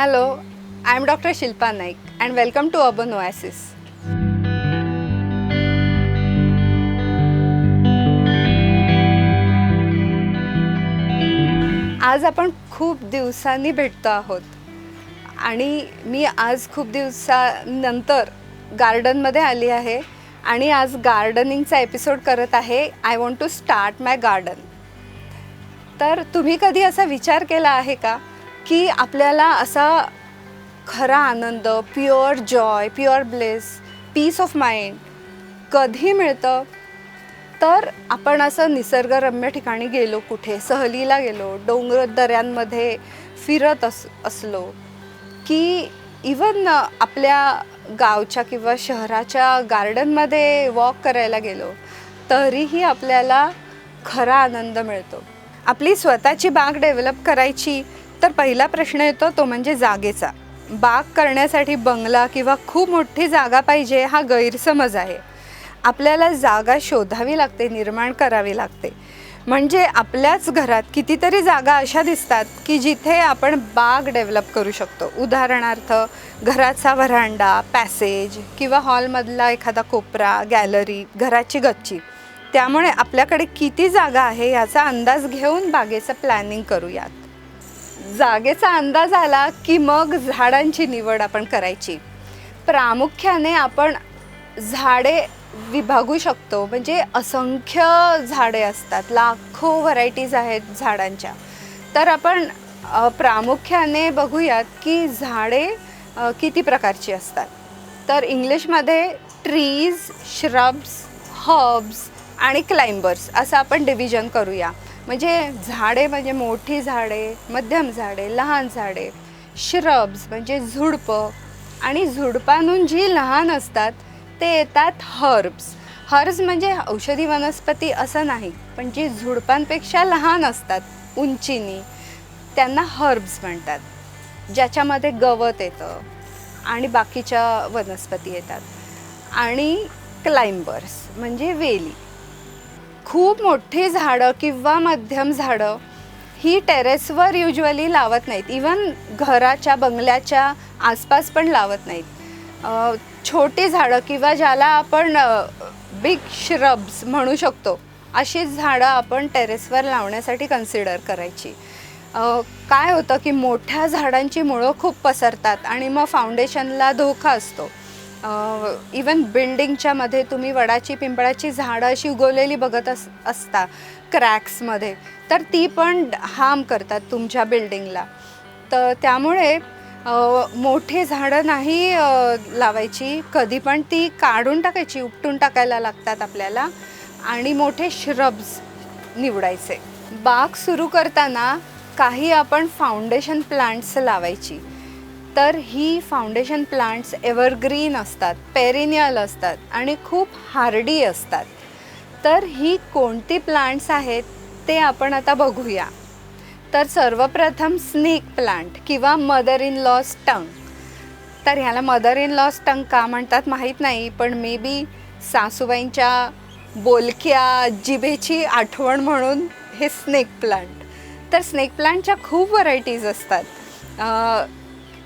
Hello I am doctor Shilpa Naik and welcome to Urban Oasis. आज आपण खूप दिवसांनी भेटतो आहोत. आणि मी आज खूप दिवसानंतर गार्डनमध्ये आली आहे आणि आज गार्डनिंगचा एपिसोड करत आहे. I want to start my garden तर तुम्ही कधी असा विचार केला आहे का? की आपल्याला असा खरा आनंद pure joy pure bliss peace of mind कधी मिळतं? तर आपण असं निसर्गरम्य ठिकाणी गेलो कुठे? सहलीला गेलो डोंगर दऱ्यांमध्ये फिरत अस असलो की इवन आपल्या गावच्या किंवा शहराच्या गार्डनमध्ये वॉक करायला गेलो तरीही आपल्याला खरा आनंद मिळतो. आपली स्वतःची बाग डेव्हलप करायची तर पहिला प्रश्न येतो तो म्हणजे जागेचा. बाग करण्यासाठी बंगला किंवा खूप मोठी जागा पाहिजे हा गैरसमज आहे. आपल्याला जागा शोधावी लागते निर्माण करावी लागते. म्हणजे आपल्याच घरात कितीतरी जागा अशा दिसतात की जिथे आपण बाग डेव्हलप करू शकतो. उदाहरणार्थ घराचा व्हरांडा पॅसेज किंवा हॉलमधला एखादा कोपरा गॅलरी घराची गच्ची. त्यामुळे आपल्याकडे किती जागा आहे याचा अंदाज घेऊन बागेचं प्लॅनिंग करूयात. जागेचा अंदाज आला की मग झाडांची निवड आपण करायची. प्रामुख्याने आपण झाडे विभागू शकतो. म्हणजे असंख्य झाडे असतात. लाखो व्हरायटीज आहेत झाडांच्या. तर आपण प्रामुख्याने बघूयात की झाडे किती प्रकारची असतात. तर इंग्लिशमध्ये ट्रीज श्रब्स हर्ब्स आणि क्लाइंबर्स असं आपण डिव्हिजन करूया. म्हणजे झाडे म्हणजे मोठी झाडे मध्यम झाडे लहान झाडे श्रब्स म्हणजे झुडपं आणि झुडपांहून जी लहान असतात ते येतात हर्ब्स. हर्ब्स म्हणजे औषधी वनस्पती असं नाही पण जी झुडपांपेक्षा लहान असतात उंचीनी त्यांना हर्ब्स म्हणतात. ज्याच्यामध्ये गवत येतं आणि बाकीच्या वनस्पती येतात. आणि क्लाइंबर्स म्हणजे वेली. खूप मोठी झाडं किंवा मध्यम झाडं ही टेरेसवर युजली लावत नाहीत. इवन घराच्या बंगल्याच्या आसपास पण लावत नाहीत. छोटी झाडं किंवा ज्याला आपण बिग श्रब्स म्हणू शकतो अशीच झाडं आपण टेरेसवर लावण्यासाठी कन्सिडर करायची. काय होतं की मोठ्या झाडांची मुळं खूप पसरतात आणि मग फाउंडेशनला धोका असतो. इवन बिल्डिंगच्या मध्ये तुम्ही वडाची पिंपळाची झाडं अशी उगवलेली बघत अस असता क्रॅक्समध्ये तर ती पण हार्म करतात तुमच्या बिल्डिंगला तर त्यामुळे मोठे मोठी झाडं नाही लावायची कधी पण ती काढून टाकायची उपटून टाकायला लागतात आपल्याला आणि मोठे श्रब्स निवडायचे. बाग सुरू करताना काही आपण फाउंडेशन प्लांट्स लावायची. तर ही फाउंडेशन प्लांट्स एव्हरग्रीन असतात पेरिनियल असतात आणि खूप हार्डी असतात. तर ही कोणती प्लांट्स आहेत ते आपण आता बघूया. तर सर्वप्रथम स्नेक प्लांट किंवा मदर इन लॉस टंग तर ह्याला मदर इन लॉस टंग का म्हणतात माहीत नाही पण मे बी सासूबाईंच्या बोलक्या जिभेची आठवण म्हणून हे स्नेक प्लांट तर स्नेक प्लांटच्या खूप व्हरायटीज असतात.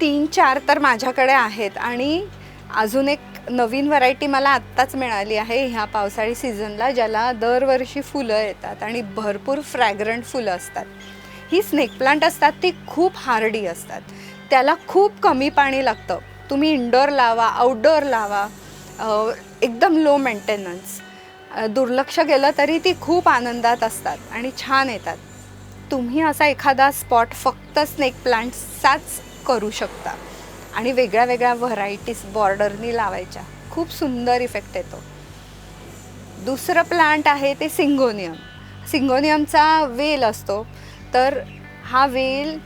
तीन चार तर माझ्याकडे आहेत. आणि अजून एक नवीन व्हरायटी मला आत्ताच मिळाली आहे ह्या पावसाळी सीझनला ज्याला दरवर्षी फुलं येतात आणि भरपूर फ्रॅग्रंट फुलं असतात. ही स्नेक प्लांट असतात ती खूप हार्डी असतात. त्याला खूप कमी पाणी लागतं. तुम्ही इंडोर लावा आउटडोअर लावा एकदम लो मेंटेनन्स दुर्लक्ष केलं तरी ती खूप आनंदात असतात आणि छान येतात. तुम्ही असा एखादा स्पॉट फक्त स्नेक प्लांट्सचाच करू शकता. आणि वेगळ्या वेगळ्या व्हरायटीज बॉर्डरनी लावायच्या. खूप सुंदर इफेक्ट येतो. दुसरं प्लांट आहे ते सिंगोनियम सिंगोनियमचा वेल असतो. तर हा वेल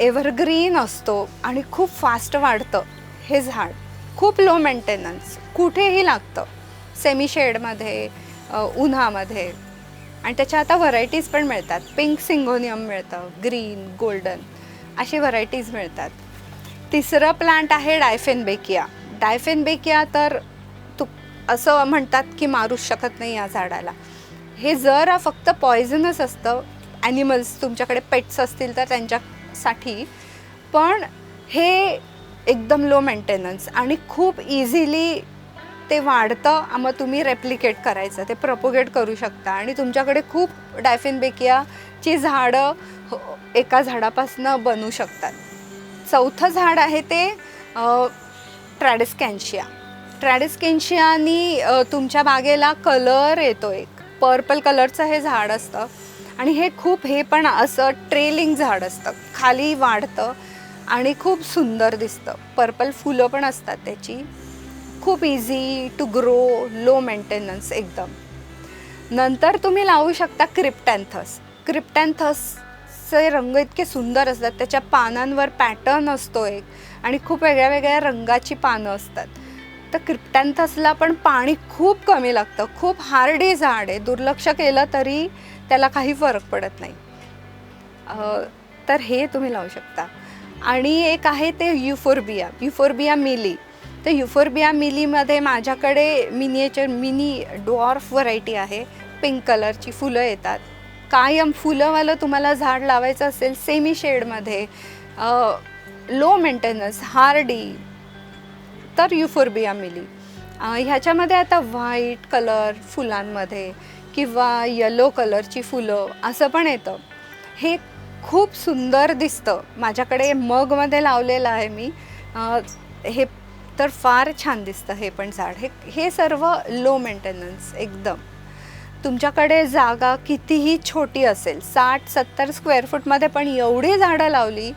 एव्हरग्रीन असतो आणि खूप फास्ट वाढतं हे झाड. खूप लो मेंटेनन्स कुठेही लागतं. सेमी शेडमध्ये उन्हामध्ये. आणि त्याच्या आता व्हरायटीज पण मिळतात. पिंक सिंगोनियम मिळतं. ग्रीन गोल्डन अशी व्हरायटीज मिळतात. तिसरं प्लांट आहे डायफेनबेकिया डायफेनबेकिया तर तू असं म्हणतात की मारूच शकत नाही या झाडाला. हे जर फक्त पॉयझनच असतं ॲनिमल्स तुमच्याकडे पेट्स असतील तर त्यांच्यासाठी पण हे एकदम लो मेंटेनन्स आणि खूप इझिली ते वाढतं मग तुम्ही रेप्लिकेट करायचं ते प्रपोगेट करू शकता. आणि तुमच्याकडे खूप ची झाडं हो, एका झाडापासनं बनू शकतात. चौथं झाड आहे ते ट्रॅडिस्कॅन्शिया. ट्रॅडिस्कॅन्शियानी तुमच्या बागेला कलर येतो एक. पर्पल कलरचं हे झाड असतं आणि हे खूप हे पण असं ट्रेलिंग झाड असतं. खाली वाढतं आणि खूप सुंदर दिसतं. पर्पल फुलं पण असतात त्याची. खूप easy to grow low maintenance एकदम. नंतर तुम्ही लावू शकता क्रिप्टॅन्थस. क्रिप्टॅन्थसचे रंग इतके सुंदर असतात. त्याच्या पानांवर पॅटर्न असतो एक आणि खूप वेगळ्या वेगळ्या रंगाची पानं असतात. तर क्रिप्टॅन्थसला पण पाणी खूप कमी लागतं. खूप हार्डी झाड आहे. दुर्लक्ष केलं तरी त्याला काही फरक पडत नाही. तर हे तुम्ही लावू शकता. आणि एक आहे ते युफोर्बिया. युफोर्बिया मिली. तर युफोर्बिया मिलीमध्ये माझ्याकडे मिनिएचर मिनी डॉर्फ व्हरायटी आहे. पिंक कलरची फुलं येतात. कायम फुलंवालं तुम्हाला झाड लावायचं असेल सेमी शेडमध्ये लो मेंटेनन्स हार्डी तर युफोर्बिया मिली. ह्याच्यामध्ये आता व्हाईट कलर फुलांमध्ये किंवा येलो कलरची फुलं असं पण येतं. हे खूप सुंदर दिसतं. माझ्याकडे मगमध्ये लावलेलं आहे मी. हे तर फार छान दिसतं हे पण झाड. हे हे सर्व लो मेंटेनन्स एकदम. तुमच्याकडे जागा कितीही छोटी असेल साठ सत्तर स्क्वेअर फूटमध्ये पण एवढी झाडं लावली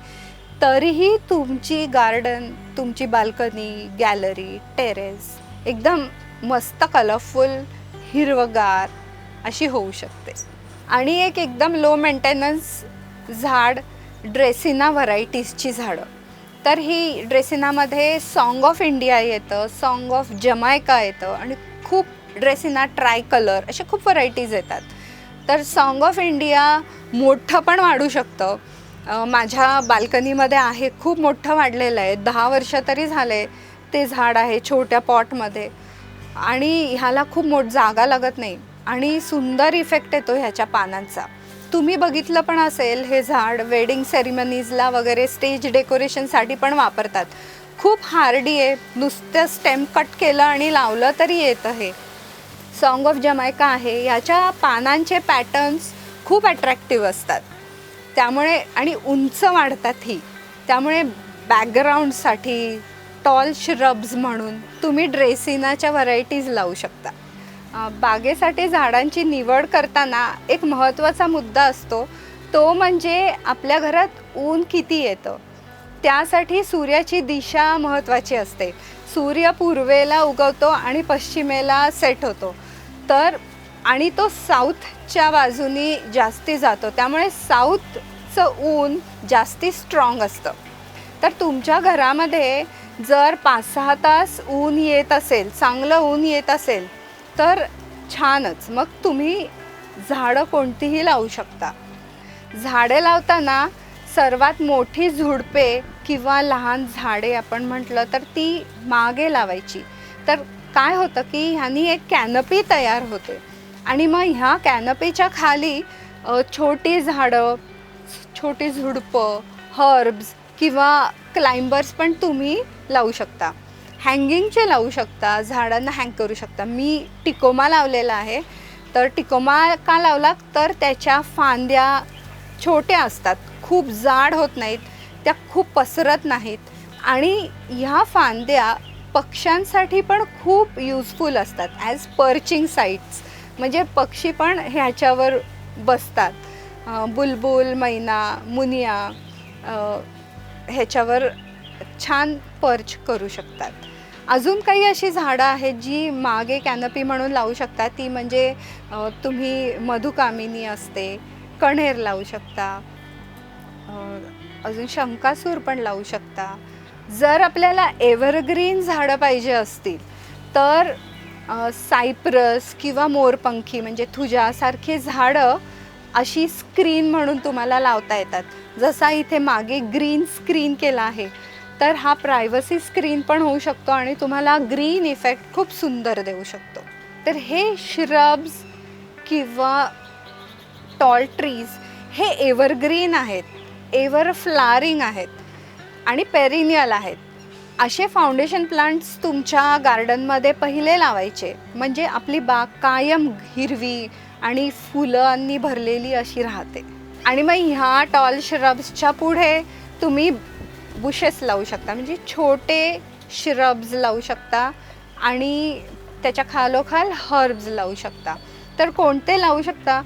तरीही तुमची गार्डन तुमची बाल्कनी गॅलरी टेरेस एकदम मस्त कलरफुल हिरवगार अशी होऊ शकते. आणि एक एकदम लो मेंटेनन्स झाड ड्रेसिना व्हरायटीजची झाडं. तर ही ड्रेसिनामध्ये सॉन्ग ऑफ इंडिया येतं सॉन्ग ऑफ जमायका येतं आणि ड्रेसिना ट्राय कलर अशा खूप व्हरायटीज येतात. तर सॉन्ग ऑफ इंडिया मोठं पण वाढू शकतं. माझ्या बाल्कनीमध्ये आहे खूप मोठं वाढलेलं आहे. दहा वर्ष तरी झाले ते झाड आहे छोट्या पॉटमध्ये आणि ह्याला खूप मोठ जागा लागत नाही. आणि सुंदर इफेक्ट येतो ह्याच्या पानांचा. तुम्ही बघितलं पण असेल हे झाड वेडिंग सेरिमनीजला वगैरे स्टेज डेकोरेशनसाठी पण वापरतात. खूप हार्डी आहे नुसतं स्टेम कट केलं आणि लावलं तरी येतं हे. सॉन्ग ऑफ जमायका आहे. याच्या पानांचे पॅटर्न्स खूप अट्रॅक्टिव्ह असतात. त्यामुळे आणि उंच वाढतात ही. त्यामुळे बॅकग्राऊंडसाठी टॉल श्रब्स म्हणून तुम्ही ड्रेसिनाच्या व्हरायटीज लावू शकता. बागेसाठी झाडांची निवड करताना एक महत्त्वाचा मुद्दा असतो. तो म्हणजे आपल्या घरात ऊन किती येतं? त्यासाठी सूर्याची दिशा महत्त्वाची असते. सूर्य पूर्वेला उगवतो आणि पश्चिमेला सेट होतो. तर आणि तो साऊथच्या बाजूनी जास्ती जातो. त्यामुळे साऊथचं ऊन जास्ती स्ट्रॉंग असतं. तर तुमच्या घरामध्ये जर पाच सहा तास ऊन येत असेल चांगलं ऊन येत असेल तर छानच. मग तुम्ही झाडं कोणतीही लावू शकता. झाडे लावताना सर्वात मोठी झुडपे किंवा लहान झाडे आपण म्हटलं तर ती मागे लावायची. तर काय होतं की ह्यानी एक कॅनपी तयार होते. आणि मग ह्या कॅनपीच्या खाली छोटी झाडं छोटी झुडपं हर्ब्स किंवा क्लाइंबर्स पण तुम्ही लावू शकता. हँगिंगचे लावू शकता झाडांना हँग करू शकता. मी टिकोमा लावलेला आहे. तर टिकोमा का लावला? तर त्याच्या फांद्या छोट्या असतात. खूप जाड होत नाहीत. त्या खूप पसरत नाहीत. आणि ह्या फांद्या पक्ष्यांसाठी पण खूप युजफुल असतात ॲज पर्चिंग साईट्स म्हणजे पक्षी पण ह्याच्यावर बसतात. बुलबुल मैना मुनिया ह्याच्यावर छान पर्च करू शकतात. अजून काही अशी झाडं आहेत जी मागे कॅनपी म्हणून लावू शकता ती म्हणजे तुम्ही मधुकामिनी असते कण्हेर लावू शकता. अजून शंकासूर पण लावू शकता. जर आपल्याला एव्हरग्रीन झाडं पाहिजे असतील तर सायप्रस किंवा मोरपंखी म्हणजे तुझ्यासारखी झाडं अशी स्क्रीन म्हणून तुम्हाला लावता येतात. जसा इथे मागे ग्रीन स्क्रीन केला आहे तर हा प्रायव्हसी स्क्रीन पण होऊ शकतो आणि तुम्हाला ग्रीन इफेक्ट खूप सुंदर देऊ शकतो. तर हे श्रब्स किंवा टॉल ट्रीज हे एव्हरग्रीन आहेत एव्हर फ्लारिंग आहेत. आणि पेरिनियल आहेत. असे फाउंडेशन प्लांट्स तुमच्या गार्डनमध्ये पहिले लावायचे. म्हणजे आपली बाग कायम हिरवी आणि फुलांनी भरलेली अशी राहते. आणि मग ह्या टॉल श्रब्सच्या पुढे तुम्ही बुशेस लावू शकता. म्हणजे छोटे श्रब्स लावू शकता आणि त्याच्या खालोखाल हर्ब्स लावू शकता. तर कोणते लावू शकता?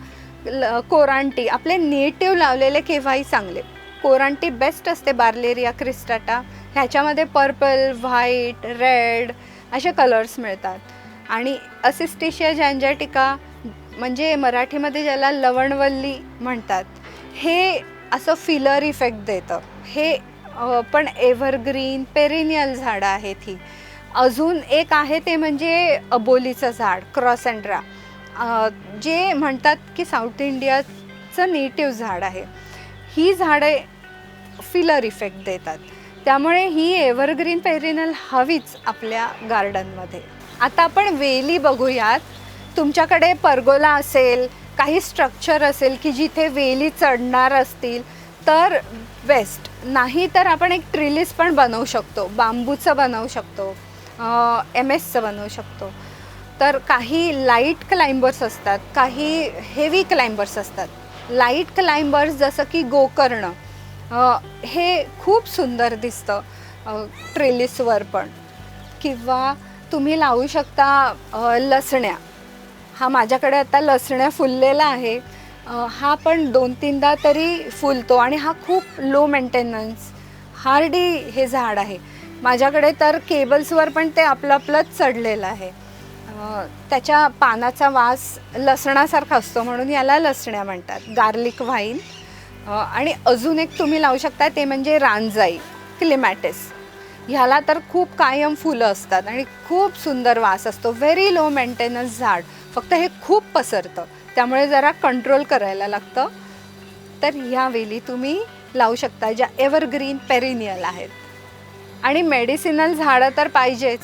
ल कोरांटी. आपले नेटिव्ह लावलेले केव्हाही चांगले. कोरांटी बेस्ट असते बार्लेरिया क्रिस्टाटा. ह्याच्यामध्ये पर्पल व्हाईट रेड असे कलर्स मिळतात. आणि असिस्टिशिया जॅन्जॅटिका म्हणजे मराठीमध्ये ज्याला लवणवल्ली म्हणतात हे असं फिलर इफेक्ट देतं. हे पण एव्हरग्रीन पेरिनियल झाडं आहेत ही. अजून एक आहे ते म्हणजे अबोलीचं झाड क्रॉसेंड्रा जे म्हणतात की साऊथ इंडियाचं नेटिव्ह झाड आहे. ही झाडं फिलर इफेक्ट देतात. त्यामुळे ही एव्हरग्रीन पेरिनल हवीच आपल्या गार्डनमध्ये आता आपण वेली बघूयात. तुमच्याकडे परगोला असेल काही स्ट्रक्चर असेल की जिथे वेली चढणार असतील तर बेस्ट नाही तर आपण एक ट्रिलिस पण बनवू शकतो. बांबूचं बनवू शकतो. एम एसचं बनवू शकतो. तर काही लाइट क्लाइंबर्स असतात काही हेवी क्लाइंबर्स असतात. लाइट क्लाइंबर्स जसं की गोकर्ण हे खूप सुंदर दिसतं ट्रेलिसवर पण. किंवा तुम्ही लावू शकता लसण्या. हा माझ्याकडे आता लसण्या फुललेला आहे. हा पण दोन तीनदा तरी फुलतो आणि हा खूप लो मेंटेनन्स हार्डी हे झाड आहे. माझ्याकडे तर केबल्सवर पण ते आपलं आपलंच चढलेलं आहे. त्याच्या पानाचा वास लसणासारखा असतो म्हणून याला लसण्या म्हणतात. गार्लिक वाईन आणि अजून एक तुम्ही लावू शकता ते म्हणजे रानजाई क्लिमॅटिस ह्याला तर खूप कायम फुलं असतात आणि खूप सुंदर वास असतो. व्हेरी लो मेंटेनन्स झाड. फक्त हे खूप पसरतं. त्यामुळे जरा कंट्रोल करायला लागतं. तर ह्या वेली तुम्ही लावू शकता ज्या एव्हरग्रीन पेरिनियल आहेत. आणि मेडिसिनल झाडं तर पाहिजेच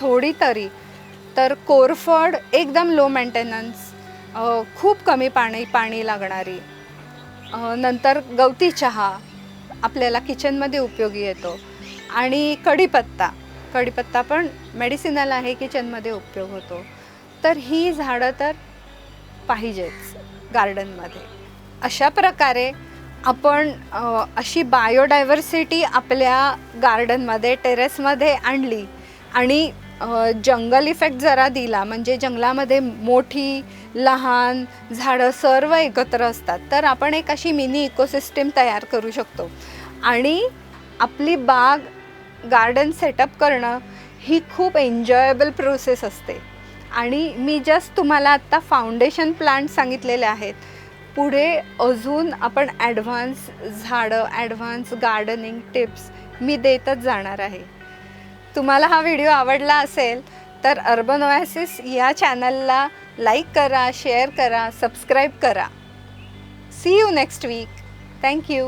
थोडी तरी. तर कोरफड एकदम लो मेंटेनन्स खूप कमी पाणी पाणी लागणारी. नंतर गवती चहा आपल्याला किचनमध्ये उपयोगी येतो. आणि कढीपत्ता कढीपत्ता पण मेडिसिनल आहे किचनमध्ये उपयोग होतो. तर ही झाडं तर पाहिजेच गार्डनमध्ये. अशा प्रकारे आपण अशी बायोडायव्हर्सिटी आपल्या गार्डनमध्ये टेरेसमध्ये आणली आणि जंगल इफेक्ट जरा दिला. म्हणजे जंगलामध्ये मोठी लहान झाडं सर्व एकत्र असतात. तर आपण एक अशी मिनी इकोसिस्टीम तयार करू शकतो. आणि आपली बाग गार्डन सेटअप करणं ही खूप एन्जॉयबल प्रोसेस असते. आणि मी जस्ट तुम्हाला आत्ता फाउंडेशन प्लांट सांगितलेले आहेत. पुढे अजून आपण ॲडव्हान्स झाडं ॲडव्हान्स गार्डनिंग टिप्स मी देतच जाणार आहे. तुम्हाला हा व्हिडिओ आवडला असेल तर अर्बन ओॲसिस या चॅनलला लाईक करा शेअर करा सबस्क्राईब करा. See you next week thank you